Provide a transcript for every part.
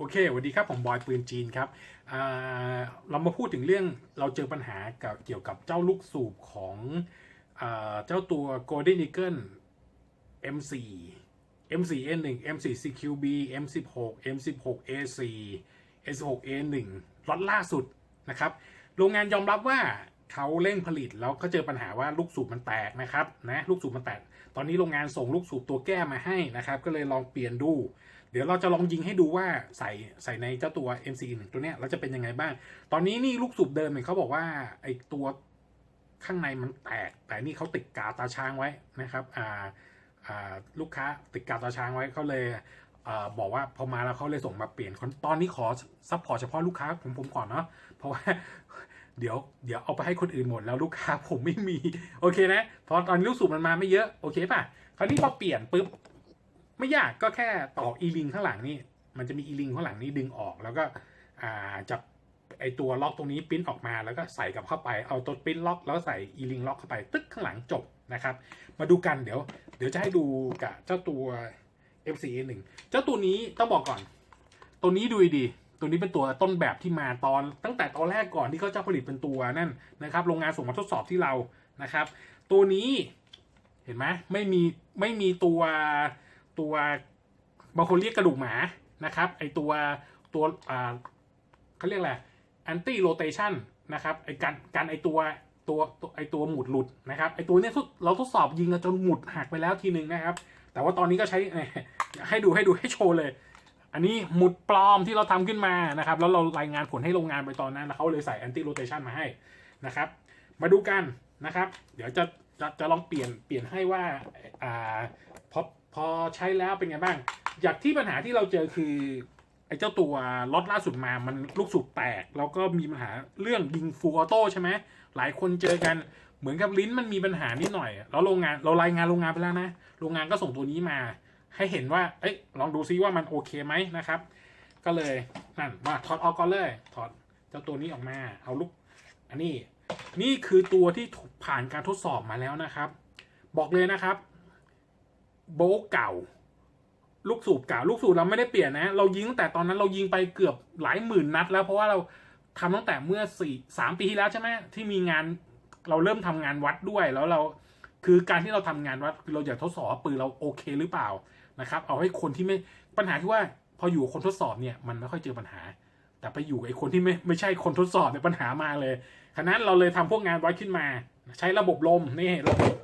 โอเคสวัสดีครับ ผมบอยปืนจีนครับเรามาพูดถึงเรื่องเราเจอปัญหากับเกี่ยวกับเจ้าลูกสูบของอเจ้าตัว Golden Eagle M4 M4A1 M4 CQB M16 M16 A4 M16 A1 ล็อตล่าสุดนะครับ โรงงานยอมรับว่า เขาเร่งผลิตแล้วก็เจอปัญหาว่าลูกสูบมันแตกนะครับนะลูกสูบมันแตก ตอนนี้โรงงานส่งลูกสูบตัวแก้มาให้นะครับ ก็เลยลองเปลี่ยนดู เดี๋ยวเราจะลองยิงให้ดูว่าใส่ใส่ในเจ้าตัว MC1 ตัวเนี้ยเราจะเป็นยังไงบ้าง ตอนนี้นี่ลูกสูบเดิมเนี่ยเขาบอกว่าไอตัวข้างในมันแตก แต่นี่เขาติดกาตาช้างไว้นะครับอ่าอ่าลูกค้าติดกาตาช้างไว้เขาเลยอบอกว่าพอมาแล้วเขาเลยส่งมาเปลี่ยนคนตอนนี้ขอซัพพอร์ตเฉพาะลูกค้าผมผมก่อนเนาะเพราะว่า เดี๋ยวเดี๋ยวเอาไปให้คนอื่นหมดแล้วลูกค้าผมไม่มี โอเคนะเพราะตอนนี้ลูกสูบมันมาไม่เยอะโอเคป่ะคราวนี้พอเปลี่ยนปุ๊บไม่ยากก็แค่ต่ออีลิงข้างหลังนี่ มันจะมีอีลิงข้างหลังนี่ดึงออกแล้วก็อ่าจับไอตัวล็อกตรงนี้ปริ้นออกมาแล้วก็ใส่กับเข้าไปเอาตัวปริ้นล็อกแล้วใส่อีลิงล็อกเข้าไปตึ๊กข้างหลังจบนะครับ มาดูกันเดี๋ยว เดี๋ยวจะให้ดูกับเจ้าตัว F4A1 เจ้าตัวนี้ต้องบอกก่อน ตัวนี้ดูดี ตัวนี้เป็นตัวต้นแบบที่มาตอนตั้งแต่ตอนแรกก่อนที่เขาจะผลิตเป็นตัวนั่นนะครับ โรงงานส่งมาทดสอบที่เรานะครับ ตัวนี้เห็นไหมไม่มีไม่มีตัวตัวบางคนเรียกกระดูกหมานะครับไอตัวตัวอ่าเขาเรียกอะไร anti rotation นนะครับไอการการไอตัวตัวไอตัวหมุดหลุดนะครับไอตัวเนี้ยเราทดสอบยิงจนหมุดหักไปแล้วทีหนึ่งนะครับ แต่ว่าตอนนี้ก็ใช้ให้ดูให้ดูให้โชว์เลย อันนี้หมุดปลอมที่เราทำขึ้นมานะครับ แล้วเรารายงานผลให้โรงงานไปตอนนั้น แล้วเขาเลยใส่ anti rotation มาให้นะครับ มาดูกันนะครับ เดี๋ยวจะจะจะลองเปลี่ยนเปลี่ยนให้ว่าอ่าพอพอใช้แล้วเป็นไงบ้าง จากที่ปัญหาที่เราเจอคือไอ้เจ้าตัวล็อตล่าสุดมา มันลูกสูบแตก แล้วก็มีปัญหาเรื่องยิงฟูออโต้ใช่ไหมหลายคนเจอกันเหมือนกับลิ้นมันมีปัญหานิดหน่อย แล้วโรงงานเรารายงานโรงงานไปแล้วนะ โรงงานก็ส่งตัวนี้มา ให้เห็นว่า เอ้ย ลองดูซิว่ามันโอเคไหมนะครับ ก็เลย นั่นว่าถอดออกก่อนเลย ถอดเจ้าตัวนี้ออกมา เอาลูก อันนี้ นี่คือตัวที่ผ่านการทดสอบมาแล้วนะครับ บอกเลยนะครับ โบะเก่า ลูกสูบเก่า ลูกสูบเราไม่ได้เปลี่ยนนะ เรายิงตั้งแต่ตอนนั้นเรายิงไปเกือบหลายหมื่นนัด แล้ว เพราะว่าเราทำตั้งแต่เมื่อสี่สามปีที่แล้วใช่ไหมที่มีงาน เราเริ่มทำงานวัดด้วย แล้วเรา คือการที่เราทำงานวัดคือเราอยากทดสอบว่าปืนเราโอเคหรือเปล่านะครับ เอาให้คนที่ไม่ปัญหาที่ว่าพออยู่คนทดสอบเนี่ยมันไม่ค่อยเจอปัญหา แต่ไปอยู่กับไอ้คนที่ไม่ไม่ใช่คนทดสอบเนี่ยปัญหามาเลยฉะนั้นเราเลยทำพวกงานวัดขึ้นมา ใช้ระบบลมนี่ระบบ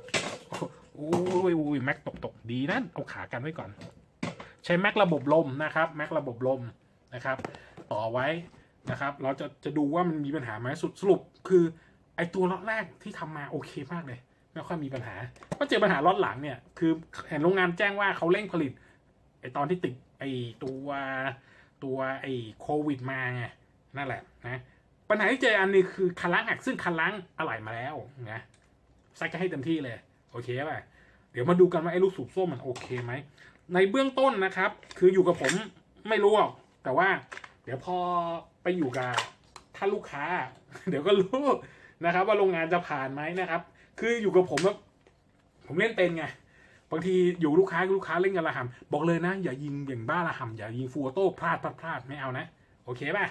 โอ้ยโอ้ยแม็กตกตกดีนะเอาขากันไว้ก่อน ใช้แม็กระบบลมนะครับแม็กระบบลมนะครับ ต่อไว้นะครับ เราจะจะดูว่ามันมีปัญหาไหมสุดสรุปคือไอตัวล็อตแรกที่ทำมาโอเคมากเลย ไม่ค่อยมีปัญหาก็เจอปัญหาล็อตหลังเนี่ย คือเห็นโรงงานแจ้งว่าเขาเร่งผลิตไอตอนที่ติดไอตัวตัวไอโควิดมาไงนั่นแหละนะปัญหาที่เจออันนี้คือคันล้างหักซึ่งคันล้างอะไหล่มาแล้วนะใส่ก็ให้เต็มที่เลย โอเคป่ะเดี๋ยวมาดูกันว่าไอ้ลูกสูบส้มมันโอเคไหมในเบื้องต้นนะครับ คืออยู่กับผมไม่รู้หรอกแต่ว่า เดี๋ยวพอไปอยู่กับท่านลูกค้า เดี๋ยวก็รู้นะครับ ว่าโรงงานจะผ่านไหมนะครับ คืออยู่กับผมแล้วผมเล่นเป็นไงบางทีอยู่ลูกค้าลูกค้าเล่นกันระหำบอกเลยนะ อย่ายิงอย่างบ้าระหำอย่ายิงฟูออโต้พลาดพลาดพลาดไม่เอานะ โอเคป่ะ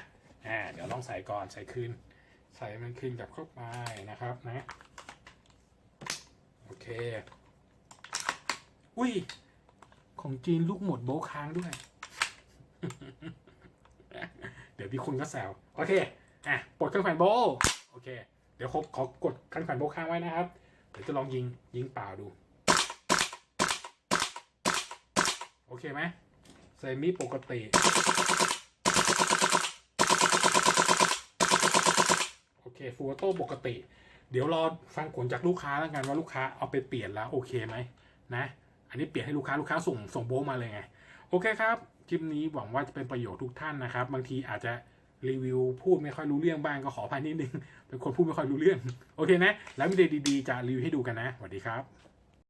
อ่าเดี๋ยวลองใส่ก่อนใส่คืน ใส่มันคืนกลับเข้าไปนะครับนะโอเค อุ้ย ของจีนลูกหมดโบค้างด้วย เดี๋ยวพี่คุณก็แซวโอเคอะปลดเครื่องแขวนโบโอเค เดี๋ยวขอขอกดเครื่องแขวนโบค้างไว้นะครับ เดี๋ยวจะลองยิงยิงเปล่าดู โอเคไหมเซมิปกติโอเคฟูโต้ปกติ เดี๋ยวรอฟังผลจากลูกค้าแล้วกันว่าลูกค้าเอาไปเปลี่ยนแล้วโอเคไหมนะ อันนี้เปลี่ยนให้ลูกค้าลูกค้าส่งส่งโบมาเลยไง โอเคครับ คลิปนี้หวังว่าจะเป็นประโยชน์ทุกท่านนะครับ บางทีอาจจะ รีวิวพูดไม่ค่อยรู้เรื่องบ้างก็ขออภัยนิดนึงเป็นคนพูดไม่ค่อยรู้เรื่อง โอเคนะ แล้วมีเดดีๆจะรีวิวให้ดูกันนะสวัสดีครับ